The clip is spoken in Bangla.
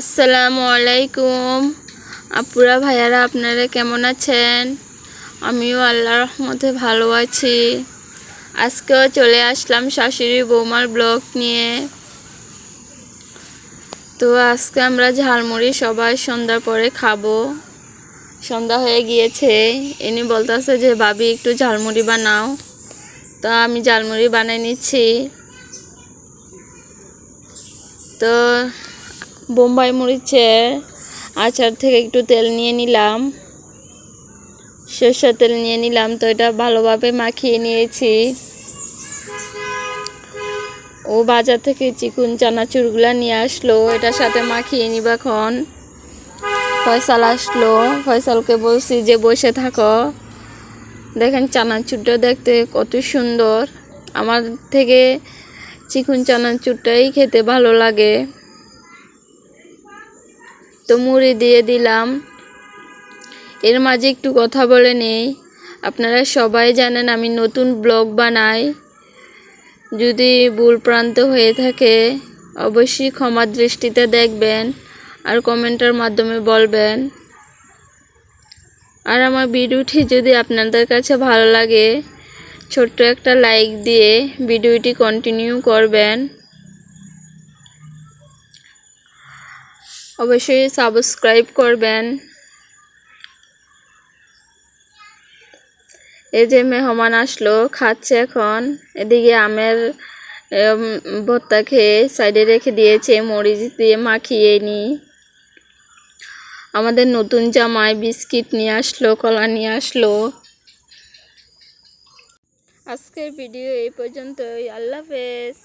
আসসালামু আলাইকুম। আপুরা, ভাইয়ারা, আপনারা কেমন আছেন? আমিও আল্লাহর রহমতে ভালো আছি। আজকেও চলে আসলাম শাশুড়ি বৌমার ব্লগ নিয়ে। তো আজকে আমরা ঝালমুড়ি সবাই সন্ধ্যার পরে খাব। সন্ধ্যা হয়ে গিয়েছে। ইনি বলতেছে যে, ভাবি, একটু ঝালমুড়ি বানাও। তো আমি ঝালমুড়ি বানিয়ে নিচ্ছি। তো বোম্বাই মরিচের আচার থেকে একটু তেল নিয়ে নিলাম। সরষের তেল নিয়ে নিলাম তো এটা ভালোভাবে মাখিয়ে নিয়েছি। ও বাজার থেকে চিকুন চানাচুরগুলা নিয়ে আসলো, এটার সাথে মাখিয়ে নিব এখন। ফয়সাল আসলো, ফয়সালকে বলছি যে বসে থাকো। দেখেন চানাচুরটা দেখতে কত সুন্দর। আমার থেকে চিকুন চানাচুরটাই খেতে ভালো লাগে। তো মুড়ি দিয়ে দিলাম। এর মাঝে একটু কথা বলে নেই। আপনারা সবাই জানেন আমি নতুন ব্লগ বানাই। যদি ভুল প্রান্ত হয়ে থাকে, অবশ্যই ক্ষমা দৃষ্টিতে দেখবেন আর কমেন্টের মাধ্যমে বলবেন। আর আমার ভিডিওটি যদি আপনাদের কাছে ভালো লাগে, ছোট্ট একটা লাইক দিয়ে ভিডিওটি কন্টিনিউ করবেন। অবশ্যই সাবস্ক্রাইব করবেন। এই যে মেহমান আসলো, খাচ্ছে এখন। এদিকে আমের ভর্তা খেয়ে সাইডে রেখে দিয়েছে, মরিচ দিয়ে মাখিয়ে নি। আমাদের নতুন জামাই বিস্কিট নিয়ে আসলো, কলা নিয়ে আসলো। আজকের ভিডিও এই পর্যন্তই। আল্লাহ হাফেজ।